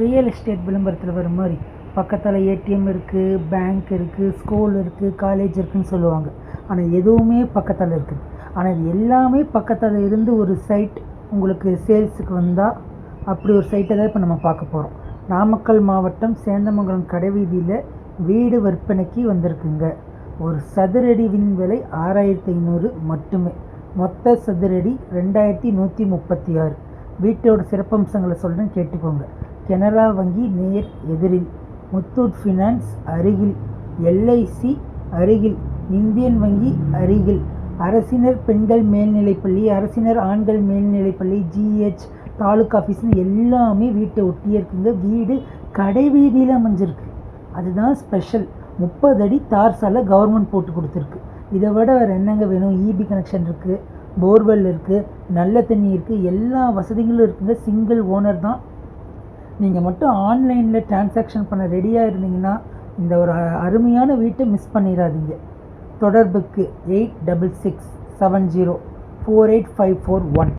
Real estate விளம்பரத்தில் வர மாதிரி. பக்கத்தில் ஏடிஎம் இருக்குது பேங்க் இருக்குது ஸ்கூல் இருக்குது காலேஜ் இருக்குதுன்னு சொல்லுவாங்க. ஆனால் எதுவுமே பக்கத்தில் இருக்குது. ஆனால் இது எல்லாமே பக்கத்தில் இருந்து ஒரு சைட் உங்களுக்கு சேல்ஸுக்கு வந்தால் அப்படி ஒரு சைட்டை தான் இப்போ நம்ம பார்க்க போகிறோம் நாமக்கல் மாவட்டம் சேந்தமங்கலம் கடைவீதியில் வீடு விற்பனைக்கு வந்திருக்குங்க. ஒரு சதுரடிவின் விலை ஆறாயிரத்தி ஐநூறு மட்டுமே. மொத்த சதுரடி ரெண்டாயிரத்தி நூற்றி முப்பத்தி ஆறு. வீட்டோட சிறப்பம்சங்களை சொல்கிறேன் கேட்டுக்கோங்க. கெனரா வங்கி நேர் எதிரில் முத்தூட் ஃபினான்ஸ் அருகில் எல்ஐசி அருகில் இந்தியன் வங்கி அருகில் அரசினர் பெண்கள் மேல்நிலைப்பள்ளி அரசினர் ஆண்கள் மேல்நிலைப்பள்ளி ஜிஹெச் தாலுக்கா ஆஃபீஸ்னு எல்லாமே வீட்டை ஒட்டியே இருக்குங்க. வீடு கடைவீதியில் அமைஞ்சிருக்கு. அதுதான் ஸ்பெஷல். முப்பது அடி தார் சாலை கவர்மெண்ட் போட்டு கொடுத்துருக்கு. இதை விட வேறு என்னங்க வேணும்? இபி கனெக்ஷன் இருக்குது போர்வெல் இருக்குது நல்ல தண்ணி இருக்குது எல்லா வசதிகளும் இருக்குங்க. சிங்கிள் ஓனர் தான். நீங்கள் மட்டும் ஆன்லைனில் டிரான்சாக்ஷன் பண்ண ரெடியாக இருந்தீங்கன்னா இந்த ஒரு அருமையான வீட்டை மிஸ் பண்ணிடாதீங்க. தொடர்புக்கு eight double six seven zero four eight five four one